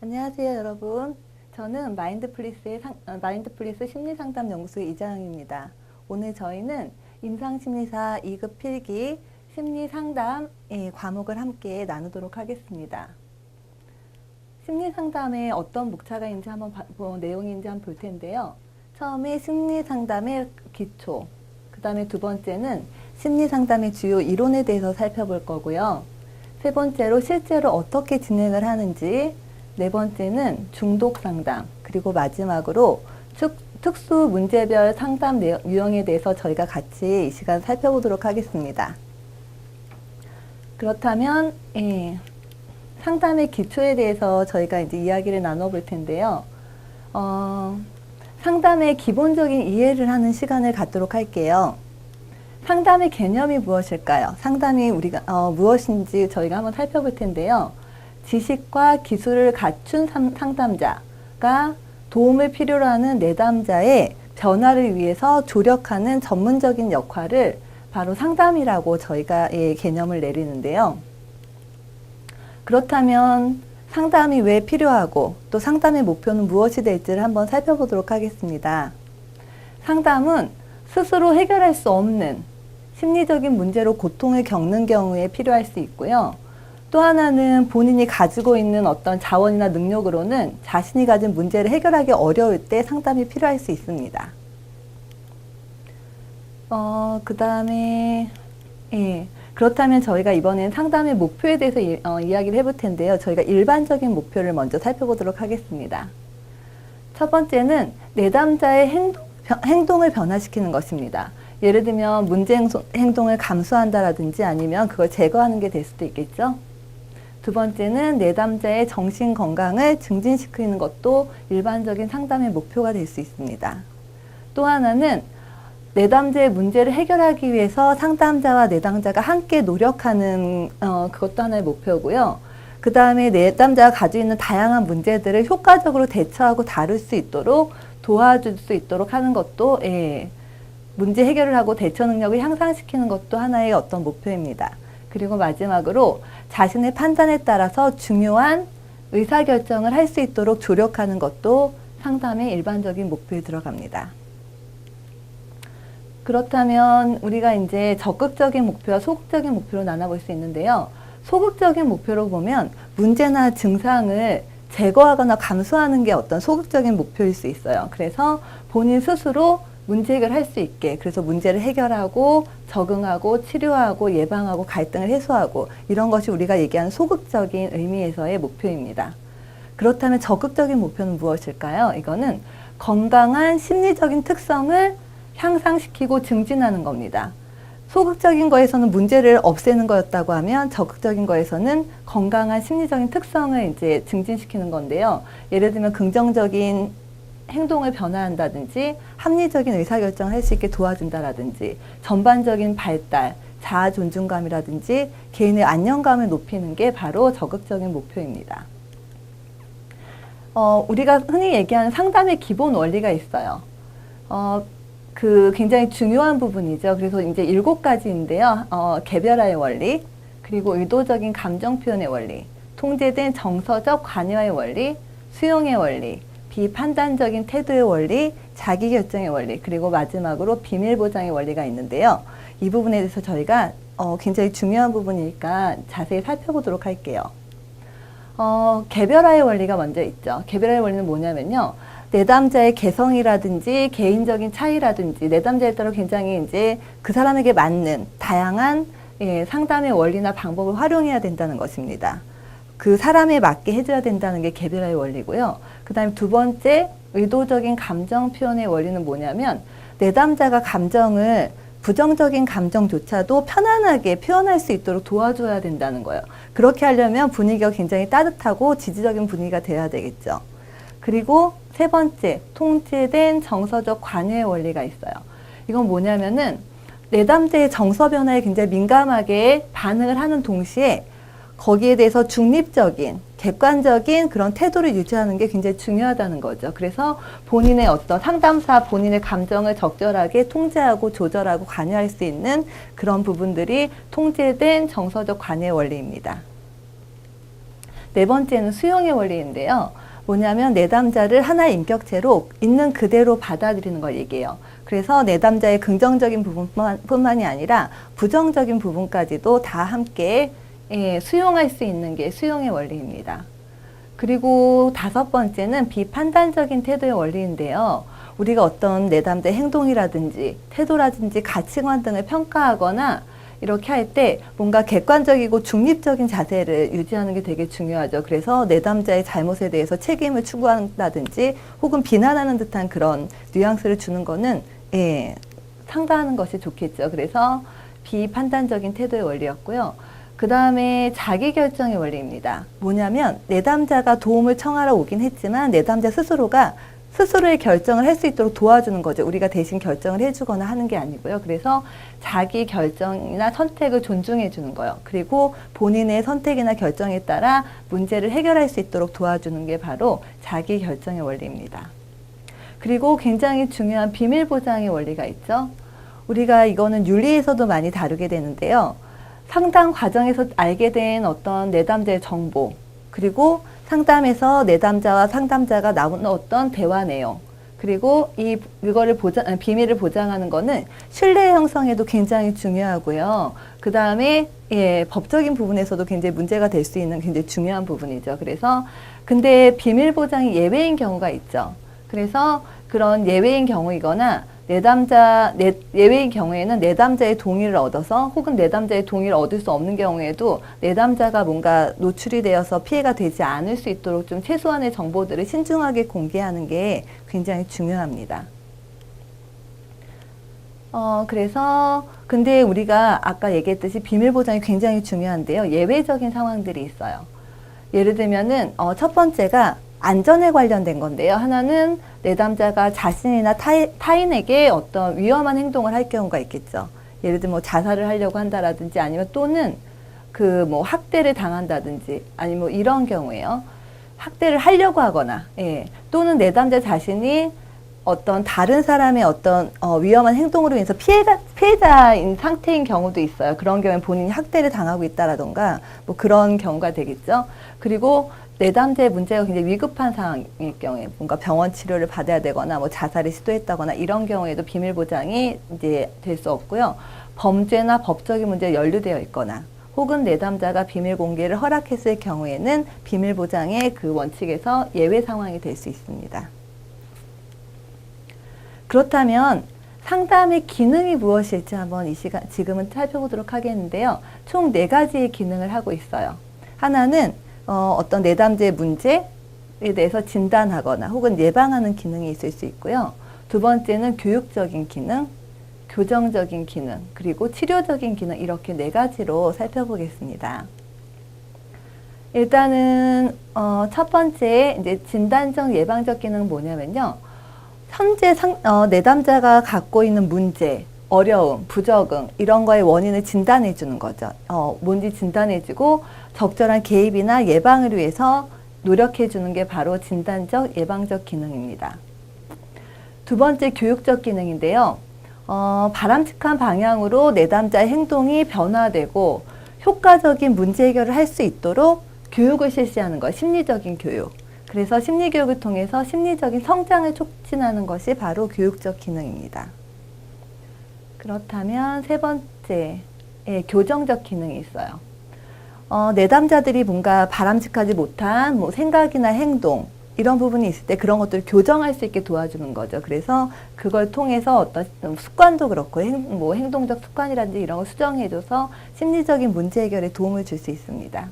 안녕하세요, 여러분. 저는 마인드플리스의 상, 어, 마인드플리스 심리상담 연구소 이장입니다. 오늘 저희는 임상심리사 2급 필기 심리상담 예, 과목을 함께 나누도록 하겠습니다. 심리상담에 어떤 목차가 있는지 한번 봐- 뭐 내용인지 한번 볼 텐데요. 처음에 심리상담의 기초, 그 다음에 두 번째는 심리상담의 주요 이론에 대해서 살펴볼 거고요. 세 번째로 실제로 어떻게 진행을 하는지, 네 번째는 중독 상담, 그리고 마지막으로 특, 특수 문제별 상담 내용, 유형에 대해서 저희가 같이 이 시간 살펴보도록 하겠습니다. 그렇다면, 예, 상담의 기초에 대해서 저희가 이제 이야기를 나눠볼 텐데요. 어, 상담의 기본적인 이해를 하는 시간을 갖도록 할게요. 상담의 개념이 무엇일까요? 상담이 우리가 어, 무엇인지 저희가 한번 살펴볼 텐데요. 지식과 기술을 갖춘 상- 상담자가 도움을 필요로 하는 내담자의 변화를 위해서 조력하는 전문적인 역할을 바로 상담이라고 저희가 예, 개념을 내리는데요. 그렇다면 상담이 왜 필요하고 또 상담의 목표는 무엇이 될지를 한번 살펴보도록 하겠습니다. 상담은 스스로 해결할 수 없는 심리적인 문제로 고통을 겪는 경우에 필요할 수 있고요. 또 하나는 본인이 가지고 있는 어떤 자원이나 능력으로는 자신이 가진 문제를 해결하기 어려울 때 상담이 필요할 수 있습니다. 어, 그 다음에, 예. 그렇다면 저희가 이번엔 상담의 목표에 대해서 이, 어, 이야기를 해볼 텐데요. 저희가 일반적인 목표를 먼저 살펴보도록 하겠습니다. 첫 번째는 내담자의 행동, 변- 행동을 변화시키는 것입니다. 예를 들면 문제 행동을 감수한다라든지 아니면 그걸 제거하는 게 될 수도 있겠죠. 두 번째는 내담자의 정신 건강을 증진시키는 것도 일반적인 상담의 목표가 될 수 있습니다. 또 하나는 내담자의 문제를 해결하기 위해서 상담자와 내담자가 함께 노력하는 어, 그것도 하나의 목표고요. 그 다음에 내담자가 가지고 있는 다양한 문제들을 효과적으로 대처하고 다룰 수 있도록 도와줄 수 있도록 하는 것도 예, 문제 해결을 하고 대처 능력을 향상시키는 것도 하나의 어떤 목표입니다. 그리고 마지막으로 자신의 판단에 따라서 중요한 의사결정을 할 수 있도록 조력하는 것도 상담의 일반적인 목표에 들어갑니다. 그렇다면 우리가 이제 적극적인 목표와 소극적인 목표로 나눠볼 수 있는데요. 소극적인 목표로 보면 문제나 증상을 제거하거나 감수하는 게 어떤 소극적인 목표일 수 있어요. 그래서 본인 스스로 문제 해결할 수 있게 그래서 문제를 해결하고 적응하고 치료하고 예방하고 갈등을 해소하고 이런 것이 우리가 얘기하는 소극적인 의미에서의 목표입니다. 그렇다면 적극적인 목표는 무엇일까요? 이거는 건강한 심리적인 특성을 향상시키고 증진하는 겁니다. 소극적인 거에서는 문제를 없애는 거였다고 하면 적극적인 거에서는 건강한 심리적인 특성을 이제 증진시키는 건데요. 예를 들면 긍정적인 행동을 변화한다든지 합리적인 의사결정을 할 수 있게 도와준다라든지 전반적인 발달, 자아 존중감이라든지 개인의 안정감을 높이는 게 바로 적극적인 목표입니다. 어, 우리가 흔히 얘기하는 상담의 기본 원리가 있어요. 어, 그 굉장히 중요한 부분이죠. 그래서 이제 일곱 가지인데요. 어, 개별화의 원리, 그리고 의도적인 감정 표현의 원리, 통제된 정서적 관여의 원리, 수용의 원리, 비판단적인 태도의 원리, 자기결정의 원리, 그리고 마지막으로 비밀 보장의 원리가 있는데요. 이 부분에 대해서 저희가 어, 굉장히 중요한 부분이니까 자세히 살펴보도록 할게요. 어, 개별화의 원리가 먼저 있죠. 개별화의 원리는 뭐냐면요. 내담자의 개성이라든지 개인적인 차이라든지 내담자에 따라 굉장히 이제 그 사람에게 맞는 다양한 예, 상담의 원리나 방법을 활용해야 된다는 것입니다. 그 사람에 맞게 해줘야 된다는 게 개별화의 원리고요. 그 다음에 두 번째 의도적인 감정 표현의 원리는 뭐냐면 내담자가 감정을 부정적인 감정조차도 편안하게 표현할 수 있도록 도와줘야 된다는 거예요. 그렇게 하려면 분위기가 굉장히 따뜻하고 지지적인 분위기가 돼야 되겠죠. 그리고 세 번째, 통제된 정서적 관여의 원리가 있어요. 이건 뭐냐면은 내담자의 정서 변화에 굉장히 민감하게 반응을 하는 동시에 거기에 대해서 중립적인, 객관적인 그런 태도를 유지하는 게 굉장히 중요하다는 거죠. 그래서 본인의 어떤 상담사 본인의 감정을 적절하게 통제하고 조절하고 관여할 수 있는 그런 부분들이 통제된 정서적 관여 원리입니다. 네 번째는 수용의 원리인데요. 뭐냐면 내담자를 하나의 인격체로 있는 그대로 받아들이는 걸 얘기해요. 그래서 내담자의 긍정적인 부분뿐만이 아니라 부정적인 부분까지도 다 함께 예, 수용할 수 있는 게 수용의 원리입니다. 그리고 다섯 번째는 비판단적인 태도의 원리인데요. 우리가 어떤 내담자의 행동이라든지 태도라든지 가치관 등을 평가하거나 이렇게 할 때 뭔가 객관적이고 중립적인 자세를 유지하는 게 되게 중요하죠. 그래서 내담자의 잘못에 대해서 책임을 추구한다든지 혹은 비난하는 듯한 그런 뉘앙스를 주는 거는 예, 상당하는 것이 좋겠죠. 그래서 비판단적인 태도의 원리였고요. 그 다음에 자기 결정의 원리입니다. 뭐냐면 내담자가 도움을 청하러 오긴 했지만 내담자 스스로가 스스로의 결정을 할 수 있도록 도와주는 거죠. 우리가 대신 결정을 해주거나 하는 게 아니고요. 그래서 자기 결정이나 선택을 존중해 주는 거예요. 그리고 본인의 선택이나 결정에 따라 문제를 해결할 수 있도록 도와주는 게 바로 자기 결정의 원리입니다. 그리고 굉장히 중요한 비밀 보장의 원리가 있죠. 우리가 이거는 윤리에서도 많이 다루게 되는데요. 상담 과정에서 알게 된 어떤 내담자의 정보, 그리고 상담에서 내담자와 상담자가 나오는 어떤 대화 내용, 그리고 이, 이거를 보장, 비밀을 보장하는 거는 신뢰 형성에도 굉장히 중요하고요. 그 다음에, 예, 법적인 부분에서도 굉장히 문제가 될 수 있는 굉장히 중요한 부분이죠. 그래서, 근데 비밀 보장이 예외인 경우가 있죠. 그래서 그런 예외인 경우이거나 내담자 내, 예외인 경우에는 내담자의 동의를 얻어서 혹은 내담자의 동의를 얻을 수 없는 경우에도 내담자가 뭔가 노출이 되어서 피해가 되지 않을 수 있도록 좀 최소한의 정보들을 신중하게 공개하는 게 굉장히 중요합니다. 어, 그래서, 근데 우리가 아까 얘기했듯이 비밀 보장이 굉장히 중요한데요. 예외적인 상황들이 있어요. 예를 들면은, 어, 첫 번째가 안전에 관련된 건데요. 하나는 내담자가 자신이나 타이, 타인 에게 어떤 위험한 행동을 할 경우가 있겠죠. 예를 들면 뭐 자살을 하려고 한다라든지 아니면 또는 그 뭐 학대를 당한다든지 아니면 뭐 이런 경우에요. 학대를 하려고 하거나, 예. 또는 내담자 자신이 어떤 다른 사람의 어떤 어, 위험한 행동으로 인해서 피해자, 피해자인 상태인 경우도 있어요. 그런 경우에 본인이 학대를 당하고 있다라던가 뭐 그런 경우가 되겠죠. 그리고 내담자의 문제가 굉장히 위급한 상황일 경우에 뭔가 병원 치료를 받아야 되거나 뭐 자살을 시도했다거나 이런 경우에도 비밀 보장이 이제 될 수 없고요. 범죄나 법적인 문제에 연루되어 있거나 혹은 내담자가 비밀 공개를 허락했을 경우에는 비밀 보장의 그 원칙에서 예외 상황이 될 수 있습니다. 그렇다면 상담의 기능이 무엇일지 한번 이 시간 지금은 살펴보도록 하겠는데요. 총 네 가지의 기능을 하고 있어요. 하나는 어, 어떤 내담자의 문제에 대해서 진단하거나 혹은 예방하는 기능이 있을 수 있고요. 두 번째는 교육적인 기능, 교정적인 기능, 그리고 치료적인 기능 이렇게 네 가지로 살펴보겠습니다. 일단은 어, 첫 번째 이제 진단적 예방적 기능은 뭐냐면요. 현재 상, 어, 내담자가 갖고 있는 문제, 어려움, 부적응 이런 거의 원인을 진단해 주는 거죠. 어, 뭔지 진단해 주고 적절한 개입이나 예방을 위해서 노력해 주는 게 바로 진단적 예방적 기능입니다. 두 번째 교육적 기능인데요. 어, 바람직한 방향으로 내담자의 행동이 변화되고 효과적인 문제 해결을 할 수 있도록 교육을 실시하는 것, 심리적인 교육. 그래서 심리교육을 통해서 심리적인 성장을 촉진하는 것이 바로 교육적 기능입니다. 그렇다면 세 번째, 예, 교정적 기능이 있어요. 어, 내담자들이 뭔가 바람직하지 못한 뭐 생각이나 행동, 이런 부분이 있을 때 그런 것들을 교정할 수 있게 도와주는 거죠. 그래서 그걸 통해서 어떤 습관도 그렇고 행, 뭐 행동적 습관이라든지 이런 걸 수정해줘서 심리적인 문제 해결에 도움을 줄 수 있습니다.